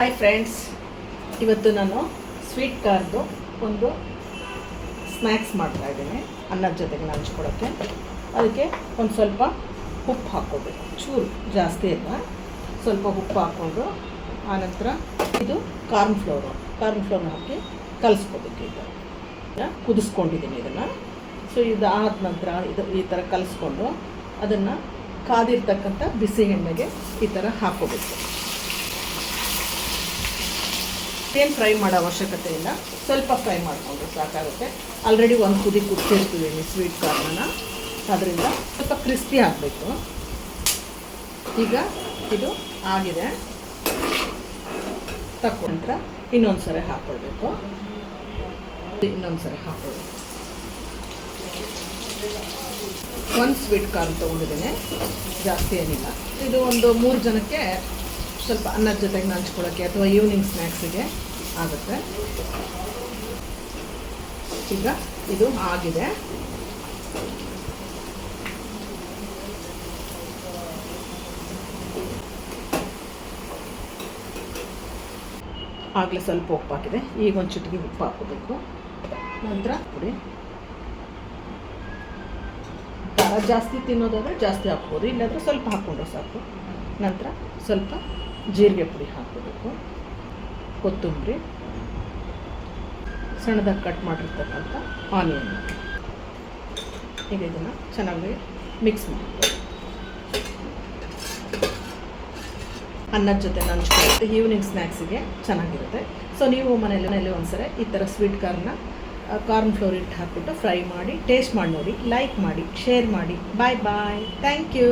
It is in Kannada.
ಹಾಯ್ ಫ್ರೆಂಡ್ಸ್ ಇವತ್ತು ನಾನು ಸ್ವೀಟ್ ಕಾರ್ದು ಒಂದು ಸ್ನ್ಯಾಕ್ಸ್ ಮಾಡ್ತಾ ಇದ್ದೀನಿ, ಅನ್ನದ ಜೊತೆಗೆ ಹಂಚ್ಕೊಳಕ್ಕೆ ಅದಕ್ಕೆ ಒಂದು ಸ್ವಲ್ಪ ಉಪ್ಪು ಹಾಕ್ಕೋಬೇಕು. ಚೂರು, ಜಾಸ್ತಿ ಇಲ್ಲ ಸ್ವಲ್ಪ ಉಪ್ಪು ಹಾಕ್ಕೊಂಡು ಆನಂತರ ಇದು ಕಾರ್ನ್ ಫ್ಲೋರು ಕಾರ್ನ್ ಫ್ಲೋರ್ನ ಹಾಕಿ ಕಲಿಸ್ಕೋಬೇಕು ಇದು ಕುದಿಸ್ಕೊಂಡಿದ್ದೀನಿ ಇದನ್ನು. ಸೊ ಇದು ಆದ ನಂತರ ಇದು ಈ ಥರ ಕಲಿಸ್ಕೊಂಡು ಅದನ್ನು ಕಾದಿರ್ತಕ್ಕಂಥ ಬಿಸಿ ಎಣ್ಣೆಗೆ ಈ ಥರ ಹಾಕ್ಕೋಬೇಕು. ಏನು ಫ್ರೈ ಮಾಡೋ ಅವಶ್ಯಕತೆ ಇಲ್ಲ. ಸ್ವಲ್ಪ ಫ್ರೈ ಮಾಡಿಕೊಂಡ್ರೆ ಸಾಕಾಗುತ್ತೆ. ಆಲ್ರೆಡಿ ಒಂದು ಕುದಿ ಕುದಿಸಿರ್ತೀವಿ ಸ್ವೀಟ್ ಕಾರ್ನ ಅದರಿಂದ ಸ್ವಲ್ಪ ಕ್ರಿಸ್ಪಿ ಆಗಬೇಕು. ಈಗ ಇದು ಆಗಿದೆ. ತಕ್ಕೊಂಡ್ರೆ ಇನ್ನೊಂದು ಸರಿ ಹಾಕ್ಕೊಳ್ಬೇಕು ಇನ್ನೊಂದು ಸರಿ ಹಾಕ್ಕೊಳ್ಬೇಕು ಒಂದು ಸ್ವೀಟ್ ಕಾರ್ನ್ ತೊಗೊಂಡಿದ್ದೇನೆ. ಜಾಸ್ತಿ ಏನಿಲ್ಲ. ಇದು ಒಂದು ಮೂರು ಜನಕ್ಕೆ ಸ್ವಲ್ಪ ಅನ್ನದ ಜೊತೆಗೆ ನಂಚ್ಕೊಳ್ಳೋಕ್ಕೆ ಅಥವಾ ಈವ್ನಿಂಗ್ ಸ್ನ್ಯಾಕ್ಸಿಗೆ ಆಗುತ್ತೆ. ಈಗ ಇದು ಆಗಿದೆ. ಆಗಲೇ ಸ್ವಲ್ಪ ಉಪ್ಪು ಹಾಕಿದೆ. ಈಗ ಒಂದು ಚಿಟಿಗೆ ಉಪ್ಪು ಹಾಕೋಬೇಕು ನಂತರ ಪುಡಿ. ಜಾಸ್ತಿ ತಿನ್ನೋದಾದರೆ ಜಾಸ್ತಿ ಹಾಕ್ಬೋದು, ಇಲ್ಲಾಂದರೆ ಸ್ವಲ್ಪ ಹಾಕ್ಕೊಂಡ್ರೆ ಸಾಕು. ನಂತರ ಸ್ವಲ್ಪ ಜೀರಿಗೆ ಪುಡಿ ಹಾಕ್ಕೋಬೇಕು. ಕೊತ್ತಂಬರಿ, ಸಣ್ಣದಾಗಿ ಕಟ್ ಮಾಡಿರ್ತಕ್ಕಂಥ ಆನಿಯನ್ ಈಗ ಇದನ್ನು ಚೆನ್ನಾಗಿ ಮಿಕ್ಸ್ ಮಾಡಿ ಅನ್ನದ ಜೊತೆ ನಂಚ್ಕೊಳ್ಳುತ್ತೆ ಈವ್ನಿಂಗ್ ಸ್ನ್ಯಾಕ್ಸಿಗೆ ಚೆನ್ನಾಗಿರುತ್ತೆ. ಸೊ ನೀವು ಮನೆಯಲ್ಲಿ ಒಂದ್ಸರಿ ಈ ಥರ ಸ್ವೀಟ್ ಕಾರ್ನ ಕಾರ್ನ್ ಫ್ಲೋರ್ ಇಟ್ಟು ಹಾಕ್ಬಿಟ್ಟು ಫ್ರೈ ಮಾಡಿ ಟೇಸ್ಟ್ ಮಾಡಿ ನೋಡಿ ಲೈಕ್ ಮಾಡಿ ಶೇರ್ ಮಾಡಿ. ಬಾಯ್ ಬಾಯ್ ಥ್ಯಾಂಕ್ ಯು